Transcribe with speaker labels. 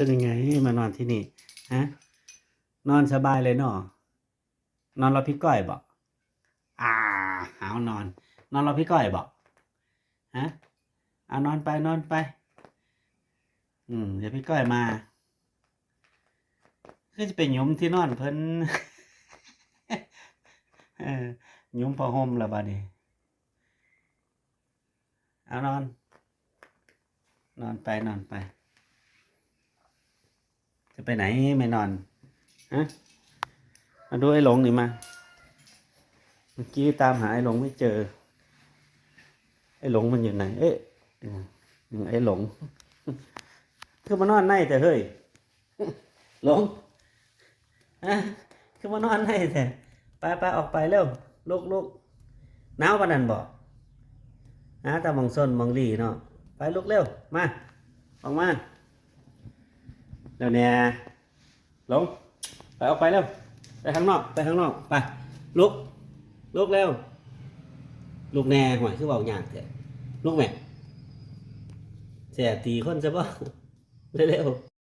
Speaker 1: เป็นยังไงมานอนที่นี่ฮะนอนสบายเลยเนาะนอนรอพี่ก้อยบอกอ่าหาวนอน นอนรอพี่ก้อยบอกฮะเอานอนไปนอนไป อืมเดี๋ยวพี่ก้อยมาก็จะเป็นหยุมที่นอนเพิ่นเออหยุมพอห่มล้วบัดนี้เอานอน นอนไปนอนไป จะไปไหนไม่นอนฮะมาดูไอ้หลงหนี่มา เมื่อกี้ตามหาไอ้หลงไม่เจอ ไอ้หลงมันอยู่ไหน เอ๊ะไอ้หลง คือมานอนในแต่เฮ้ย หลงฮะคือมานอนในแต่ไปไปออกไปเร็วลุกลุกหนาวปานนันบอกนะต่มองส้นมองหลีเนาะไปลุกเร็ว มา ออกมา เดี๋ยวเนี่ยลงไปออกไปเร็วไปข้างนอกไปข้างนอกไปลุกลุกเร็วลุกแน่หวยคือเบาอยางเถอะลุกแม่เสียตีคนจะบ่เร็วๆ